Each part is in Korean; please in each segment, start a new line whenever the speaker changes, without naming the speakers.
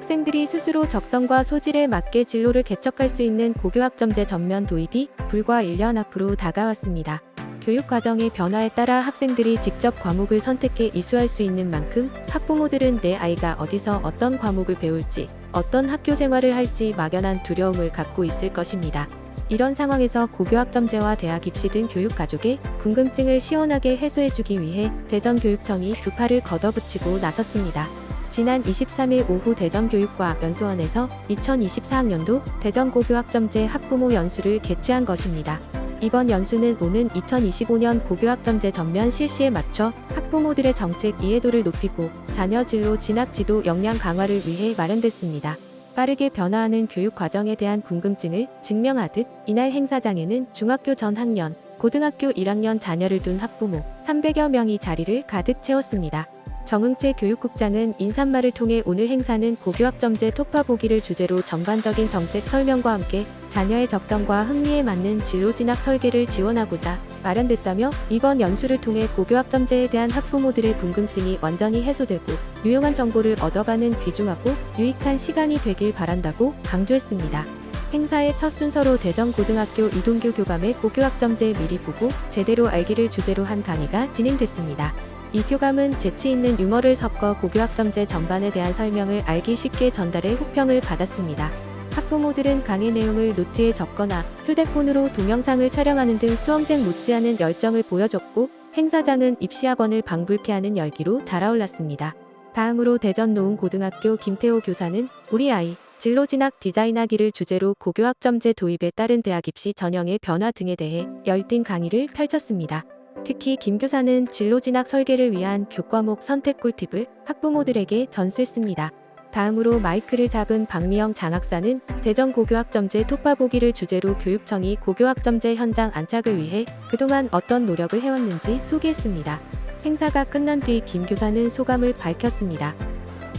학생들이 스스로 적성과 소질에 맞게 진로를 개척할 수 있는 고교학점제 전면 도입이 불과 1년 앞으로 다가왔습니다. 교육 과정의 변화에 따라 학생들이 직접 과목을 선택해 이수할 수 있는 만큼 학부모들은 내 아이가 어디서 어떤 과목을 배울지, 어떤 학교 생활을 할지 막연한 두려움을 갖고 있을 것입니다. 이런 상황에서 고교학점제와 대학 입시 등 교육 가족의 궁금증을 시원하게 해소해주기 위해 대전교육청이 두 팔을 걷어붙이고 나섰습니다. 지난 23일 오후 대전교육과학 연수원에서 2024학년도 대전고교학점제 학부모 연수를 개최한 것입니다. 이번 연수는 오는 2025년 고교학점제 전면 실시에 맞춰 학부모들의 정책 이해도를 높이고 자녀 진로 진학 지도 역량 강화를 위해 마련됐습니다. 빠르게 변화하는 교육 과정에 대한 궁금증을 증명하듯 이날 행사장에는 중학교 전 학년, 고등학교 1학년 자녀를 둔 학부모 300여 명이 자리를 가득 채웠습니다. 정응채 교육국장은 인사말을 통해 오늘 행사는 고교학점제 토파 보기를 주제로 전반적인 정책 설명과 함께 자녀의 적성과 흥미에 맞는 진로 진학 설계를 지원하고자 마련됐다며 이번 연수를 통해 고교학점제에 대한 학부모들의 궁금증이 완전히 해소되고 유용한 정보를 얻어가는 귀중하고 유익한 시간이 되길 바란다고 강조했습니다. 행사의 첫 순서로 대전고등학교 이동규 교감의 고교학점제 미리 보고 제대로 알기를 주제로 한 강의가 진행됐습니다. 이 교감은 재치 있는 유머를 섞어 고교학점제 전반에 대한 설명을 알기 쉽게 전달해 호평을 받았습니다. 학부모들은 강의 내용을 노트에 적거나 휴대폰으로 동영상을 촬영하는 등 수험생 못지않은 열정을 보여줬고 행사장은 입시학원을 방불케 하는 열기로 달아올랐습니다. 다음으로 대전 노은고등학교 김태호 교사는 우리 아이 진로 진학 디자인하기를 주제로 고교학점제 도입에 따른 대학 입시 전형의 변화 등에 대해 열띤 강의를 펼쳤습니다. 특히 김 교사는 진로 진학 설계를 위한 교과목 선택 꿀팁을 학부모들에게 전수했습니다. 다음으로 마이크를 잡은 박미영 장학사는 대전 고교학점제 토파 보기를 주제로 교육청이 고교학점제 현장 안착을 위해 그동안 어떤 노력을 해왔는지 소개했습니다. 행사가 끝난 뒤 김 교사는 소감을 밝혔습니다.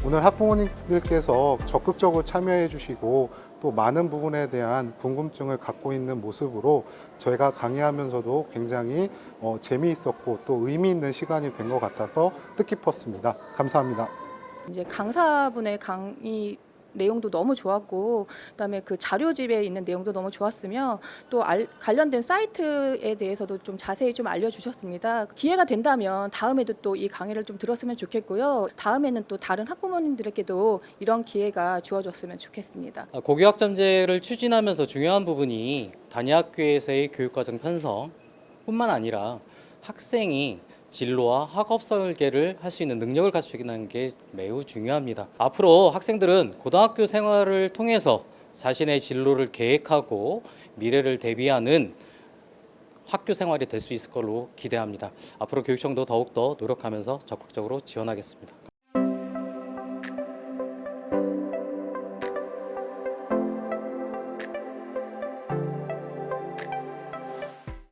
오늘 학부모님들께서 적극적으로 참여해 주시고 또 많은 부분에 대한 궁금증을 갖고 있는 모습으로 저희가 강의하면서도 굉장히 어, 재미있었고 또 의미 있는 시간이 된 것 같아서 뜻깊었습니다. 감사합니다.
이제 강사분의 강의 내용도 너무 좋았고 그다음에 그 자료집에 있는 내용도 너무 좋았으며 또 알- 관련된 사이트에 대해서도 좀 자세히 좀 알려주셨습니다. 기회가 된다면 다음에도 또 이 강의를 좀 들었으면 좋겠고요. 다음에는 또 다른 학부모님들에게도 이런 기회가 주어졌으면 좋겠습니다.
아, 고교학점제를 추진하면서 중요한 부분이 단위학교에서의 교육과정 편성뿐만 아니라 학생이 진로와 학업 설계를 할 수 있는 능력을 갖추기는 게 매우 중요합니다. 앞으로 학생들은 고등학교 생활을 통해서 자신의 진로를 계획하고 미래를 대비하는 학교 생활이 될 수 있을 걸로 기대합니다. 앞으로 교육청도 더욱더 노력하면서 적극적으로 지원하겠습니다.